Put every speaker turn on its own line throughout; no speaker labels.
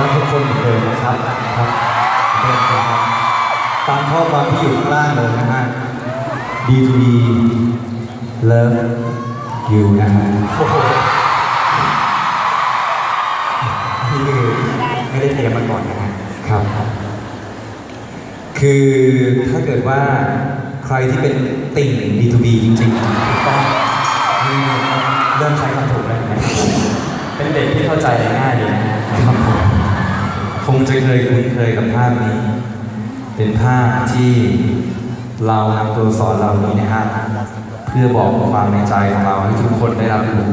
รักทุกคนเหมือนเดิมนะครับครับเดิมครับตามข้อความที่อยู่ข้างล่างเลยนะฮะ D to D Love You นะฮะ
นี่คือไม่ได้เตรียมมาก่อนนะฮะ
ครับคือถ้าเกิดว่าใครที่เป็นติ่ง D2B จริงๆถูกต้อง
เริ่มใช้คำถูกแล้วนะเป็นเด็กที่เข้าใจง่ายดีนะ
งจะเคยคุ้นเคยกับภาพนี้ เป็นภาพที่เรานำตัวสอนเหล่านี้นะฮะเพื่อบอกความในใจของเราให้ทุกคนได้รับรู้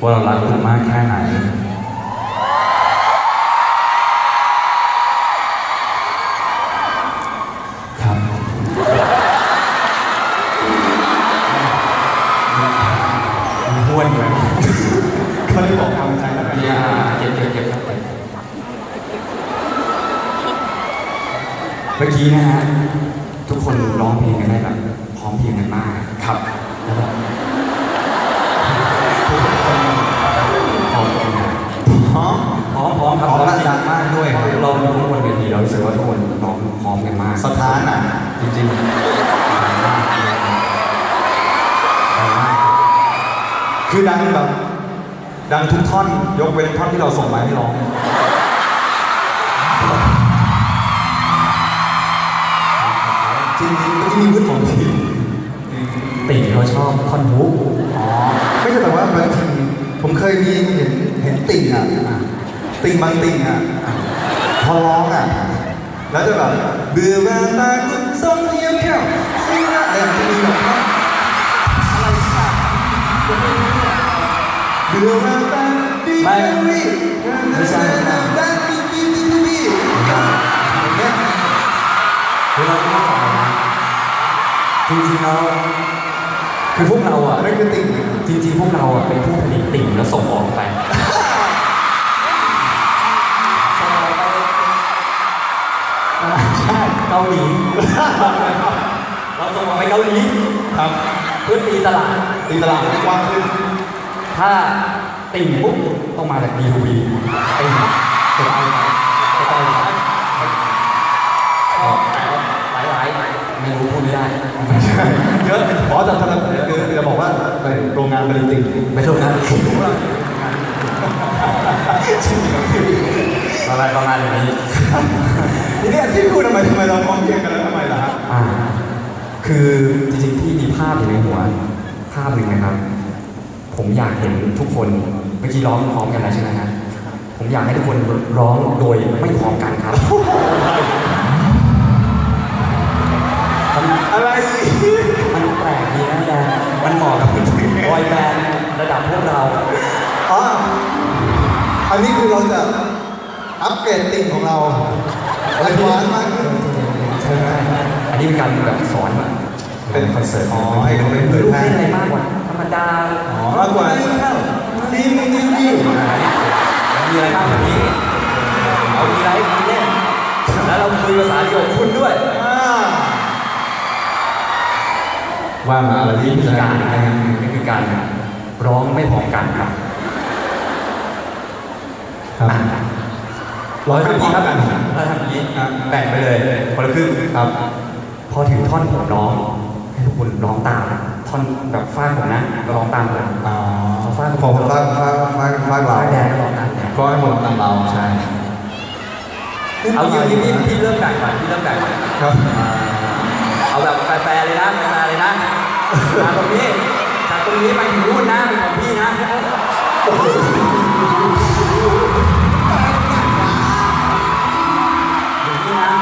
ว่าเรารักคุณมากแค่ไหน ครับ
มันห้วนเหมือน
ก็ได้บอกความในใจแล้วกัน
เนี่ยเก็บเก็บเก็บครับ เมื่อกี้นะฮะทุกคนร้องเพลงกันได้แบบพร้อมเพรียงกันมากครับแล้วแบบทุกคนพร้อมกันนะ
พร้อม
พร้อมพร้อมครับ
พร้อม
พร้อมจริง
ดังมากด้วยครับ
เราอยู่ข้างบนเวทีเรารู้สึกว่าทุกคนร้องพร้อมกันมาก
สถานอะ
จริงๆดังมากดังมาก
คือดังแบบ ดังทุกท่อนยกเว้นท่อนที่เราส่งมาให้ร้อง จริงๆเมื่อกี้มีพื้นของทีม
ติ่งเขาชอบท่อนฮุก
อ๋อไม่ใช่แต่ว่าบางทีผมเคยมีเห็นเห็นติ่งอะติ่งบางติ่งอะพอร้องอะแล้วจะแบบเบื่อแววตาคุณทรงเทียมแก้วซีนะอะไรอย่างจะมีแบบว่าอะไรสักเบื่อแววตาดี
ไม่ ๆแล้วคือพวกเราอะ
นั่นคือติ่ง
จริง ๆ พวกเราอะเป็นผู้ผลิตติ่งแล้วส่งออกไปส่งออกไปใช่เกาหลีเราส่งออกไปเกาหลี
ครับ
เพื่อตีตลาด
ตีตลาดให้กว้างขึ้น
ถ้าติ่งปุ๊บต้องมาจากดีทูบีติ่งจะไปจะไป ไม่รู้พูดไม่ได้
เยอะขอจัดทำคือจะบอกว่าเป็นโรงงานผลิตติ่ง
ไม่ถูกนะประมาณประมาณอย่างนี้
ทีเนี้ยที่พูดทำไมทำไมเราพร้อมเพรียงกันแล้วทำไมล่ะฮะ
อ่าคือจริงๆพี่มีภาพอยู่ในหัวภาพหนึ่งนะครับ ผมอยากเห็นทุกคนเมื่อกี้ร้องพร้อมกันแล้วใช่ไหมฮะผมอยากให้ทุกคนร้องโดยไม่
เป็น
คอนเสิร์ต
อ๋อให้เขาไปเผย
รู้
แพร่
เล่นอะไรมากกว่าธรรมดา
อ๋อมากกว่าดีมดีดี
มีอะไรมากกว่านี้เอามีอะไรให้คุณเล่นแล้วเราคุยภาษาเดียวกับคุณด้วย
อ่าว่ามาอะไร
นี่
ที่
คือ
จะ
การนะครับนี่คือการร้องไม่พร้อมกันครับ
ครับร้อยไม่พร้อมกัน
เราทำอย่างนี้
ครับ
แบ่งไปเลยคนละครึ่ง
ครับ
พอถึงท่อนผมร้องให้ทุก คนร้องตามท่อนแบบฟาดผมนะก็ร้องตามผม
อ๋อ
ฟาด
พอฟาดฟาดฟาดฟาดเรา
ฟาดแดงก็ร้องตามแดง
ก็ให้หมดตามเราใช่
เอาอย่างนี้พี่พี่เริ่มแบ่งก่อนพี่เริ่มแบ่งก่อน
ครับ
เอาแบบแฟร์ๆเลยนะแฟร์ๆเลยนะจากตรงนี้จากตรงนี้ไปถึงนู่นนะเป็นของพี่นะถึงนี่นะ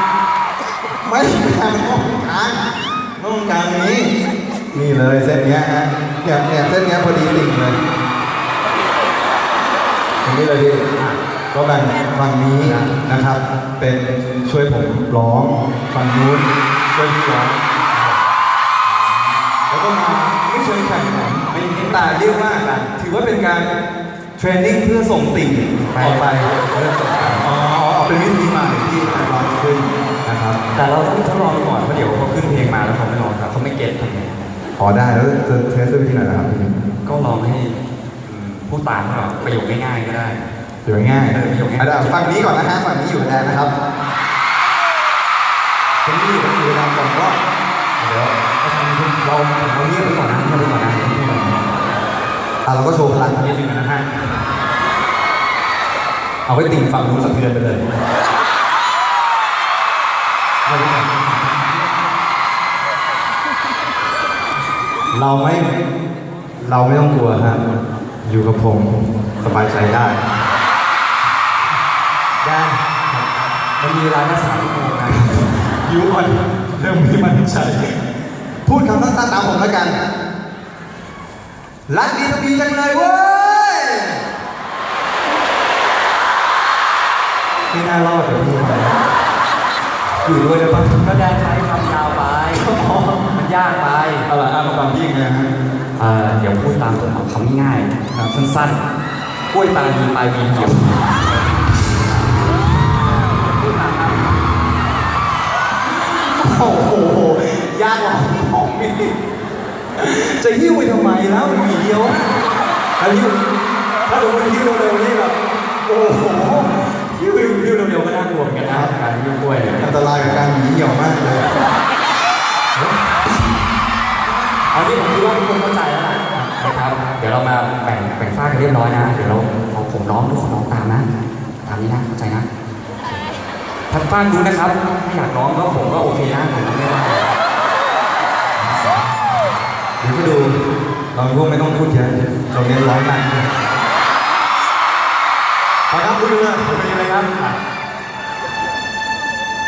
ไม่แบ่งต้องกลาง ต้องกลางนี้ นี่เลยเส้นเนี้ยฮะเนี่ยเนี่ยเส้นเนี้ยพอดีติ่งเลยตรงนี้เลยพี่ก็แบ่งฝั่งนี้นะครับ เป็นช่วยผมร้องฝั่งนู้นช่วยพี่ร้องแล้วก็มาไม่เชิงแข่งขันไม่แต่เรียกว่าถือว่าเป็นการเทรนนิ่งเพื่อส่งติ่งออกไปเพื่อส่งไปอ๋ออ๋อเป็นวิธีใหม่ที่ทำร้อนขึ้น นะครับ
แต่เราต้องทดลองก่อนเพราะเดี๋ยวเขาขึ้นเพลงมาแล้วเขาไม่ร้องครับเขาไม่เก็ตทำไง
อ๋อได้แล้วจะเทสด้วยวิธีไหนนะครับ
ก็ลองให้อืมพูดตามเขาประโยคง่ายๆก็ได้
เดี๋ยวง่าย
เออประโยคง่าย
อะเดี๋ยวฝั่งนี้ก่อนนะฮะฝั่งนี้อยู่แดนนะครับฝั่งนี้อยู่ฝั่งนี้รอบ
เดี๋ยวไอ้ทางนี้เราเราเงียบไปก่อนนะเงียบไปก่อนนะพูดหน่อย
อะเราก็โชว์พลังนิดนึงนะฮะเอาไว้ติ่งฝั่งนู้นสะเทือนไปเลย เราไม่ เราไม่ต้องกลัวฮะอยู่กับผมสบายใจได้
ได้มันมีเวลาแค่สามชั่วโมงนะ
ยูอ่อนเริ่มไม่มั่นใจ พูดคำสั้นๆตามผมแล้วกัน รักดีทวีจังเลยเว้ยไม่น่ารอดเลยพี่ อยู่ด้วยได้ปะ
ก็ได้ใช้คำยาวไปมันยากไป
เอาล่ะเอามาฟังพี่ไงฮะ
เอ่อเดี๋ยวพูดตามผมเอาคำง่ายๆสั้นๆกล้วยตาดีปลายวีเหี่ยวพูดตามครับ
โอ้โหยากกว่าของพี่จะหิ้วไปทำไมแล้วมันมีเดียวถ้าหิ้วถ้าสมมติหิ้วเร็วๆนี่แบบโอ้โห
ฮิ้วฮิ้วเร็วๆก็น่ากลัวเหมือนกันนะการฮิ้วกล้วยเนี่ย
อันตรายกับการหนีเหี่ยวมากเลย
เอาที่ผมคิดว่าทุกคนเข้าใจแล้วล่ะนะครับ เดี๋ยวเรามาแบ่งแบ่งฝ้ายกันเรียบร้อยนะ เดี๋ยวเราพอผมร้องทุกคนร้องตามนะ ตามนี้นะเข้าใจนะทางฝ้ายดูนะครับถ้าอยากร้องก็ผมก็โอเคนะผมไม่ว่า
เดี๋ยวก็ดูเราพวกไม่ต้องพูดเยอะเราเน้นร้อยมากเลยไปครับดูเลย
เป็นยั Ananta